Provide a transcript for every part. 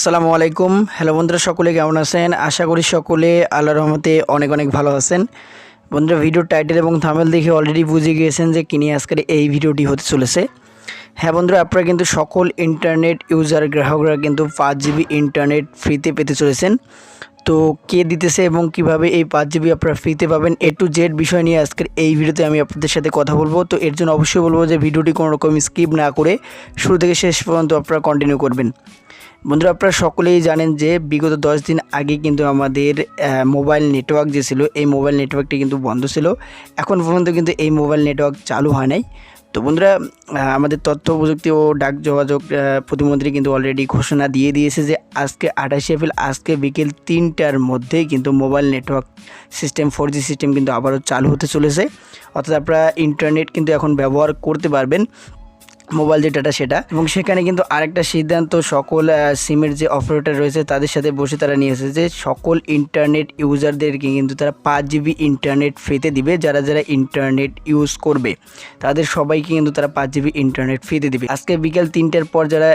আসসালামু আলাইকুম। হ্যালো বন্ধুরা, সকলে কেমন আছেন? আশা করি সকলে আল্লাহ রহমতে অনেক অনেক ভালো আছেন। বন্ধুরা, ভিডিওর টাইটেল এবং থামেল দেখে অলরেডি বুঝে গিয়েছেন যে কিনে আজকের এই ভিডিওটি হতে চলেছে। হ্যাঁ বন্ধুরা, আপনারা কিন্তু সকল ইন্টারনেট ইউজার গ্রাহকরা কিন্তু পাঁচ জিবি ইন্টারনেট ফ্রিতে পেতে চলেছেন। তো কে দিতেছে এবং কীভাবে এই পাঁচ জিবি আপনারা ফ্রিতে পাবেন এ টু জেড বিষয় নিয়ে আজকের এই ভিডিওতে আমি আপনাদের সাথে কথা বলব। তো এর জন্য অবশ্যই বলব যে ভিডিওটি কোনো রকম স্কিপ না করে শুরু থেকে শেষ পর্যন্ত আপনারা কন্টিনিউ করবেন। বন্ধুরা, আপনারা সকলেই জানেন যে বিগত দশ দিন আগে কিন্তু আমাদের মোবাইল নেটওয়ার্ক যে ছিল, এই মোবাইল নেটওয়ার্কটি কিন্তু বন্ধ ছিল। এখন পর্যন্ত কিন্তু এই মোবাইল নেটওয়ার্ক চালু হয় নাই। তো বন্ধুরা আমাদের তথ্য, প্রযুক্তি ও ডাক যোগাযোগ প্রতিমন্ত্রী কিন্তু অলরেডি ঘোষণা দিয়ে দিয়েছে যে আজকে আঠাশে এপ্রিল, আজকে বিকেল তিনটার মধ্যেই কিন্তু mobile network system four system কিন্তু আবারও চালু হতে চলেছে। অর্থাৎ আপনারা ইন্টারনেট কিন্তু এখন ব্যবহার করতে পারবেন। মোবাইল যে ডাটা সেটা, এবং সেখানে কিন্তু আরেকটা সিদ্ধান্ত সকল সিমের যে অপারেটর রয়েছে, তাদের সাথে বসে তারা নিয়েছে যে সকল ইন্টারনেট ইউজারদেরকে কিন্তু তারা পাঁচ জিবি ইন্টারনেট ফ্রিতে দিবে, যারা যারা ইন্টারনেট ইউজ করবে, তাদের সবাইকে কিন্তু তারা পাঁচ জিবি ইন্টারনেট ফ্রিতে দিবে। আজকে বিকেল তিনটের পর যারা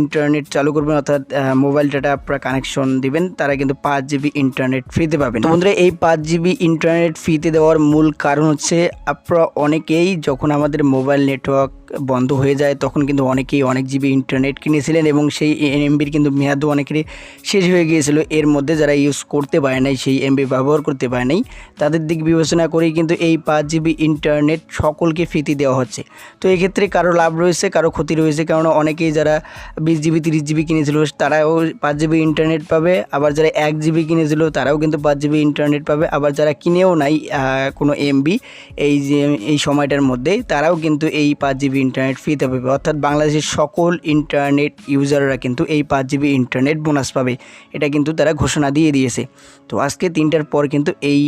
ইন্টারনেট চালু করবেন, অর্থাৎ মোবাইল ডাটা আপনারা কানেকশন দিবেন, তারা কিন্তু পাঁচ জিবি ইন্টারনেট ফ্রিতে পাবেন। বন্ধুরা, এই পাঁচ জিবি ইন্টারনেট ফ্রিতে দেওয়ার মূল কারণ হচ্ছে, আপনারা অনেকেই যখন আমাদের মোবাইল নেটওয়ার্ক বন্ধ হয়ে যায়, তখন কিন্তু অনেকেই অনেক জিবি ইন্টারনেট কিনেছিলেন এবং সেই এমবির কিন্তু মেয়াদও অনেকেরই শেষ হয়ে গিয়েছিল। এর মধ্যে যারা ইউজ করতে পারে নাই, সেই এমবি ব্যবহার করতে পারে নাই, তাদের দিক বিবেচনা করেই কিন্তু এই পাঁচ জিবি ইন্টারনেট সকলকে ফ্রিতে দেওয়া হচ্ছে। তো এক্ষেত্রে কারও লাভ রয়েছে, কারও ক্ষতি রয়েছে কারণ অনেকেই যারা বিশ জিবি, তিরিশ জিবি কিনেছিল, তারাও পাঁচ জিবি ইন্টারনেট পাবে। আবার যারা এক জিবি কিনেছিল, তারাও কিন্তু পাঁচ জিবি ইন্টারনেট পাবে। আবার যারা কিনেও নাই কোনো এমবি এই যে, এই সময়টার মধ্যে, তারাও কিন্তু এই পাঁচ ইন্টারনেট ফ্রিতে পাবে। অর্থাৎ বাংলাদেশের সকল ইন্টারনেট ইউজাররা কিন্তু এই পাঁচ জিবি ইন্টারনেট বোনাস পাবে। এটা কিন্তু তারা ঘোষণা দিয়ে দিয়েছে। তো আজকে তিনটার পর কিন্তু এই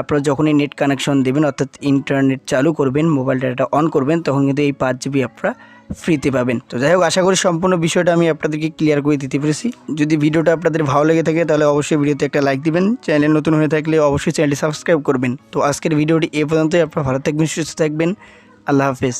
আপনারা যখনই নেট কানেকশন দেবেন, অর্থাৎ ইন্টারনেট চালু করবেন মোবাইল ডাটা অন করবেন, তখন কিন্তু এই পাঁচ জিবি আপনারা ফ্রিতে পাবেন। তো যাই হোক, আশা করি সম্পূর্ণ বিষয়টা আমি আপনাদেরকে ক্লিয়ার করে দিতে পেরেছি। যদি ভিডিওটা আপনাদের ভালো লেগে থাকে, তাহলে অবশ্যই ভিডিওতে একটা লাইক দিবেন। চ্যানেল নতুন হয়ে থাকলে অবশ্যই চ্যানেলটি সাবস্ক্রাইব করবেন। তো আজকের ভিডিওটি এ পর্যন্তই। আপনারা ভালো থাকবেন, সুস্থ থাকবেন। আল্লাহ হাফেজ।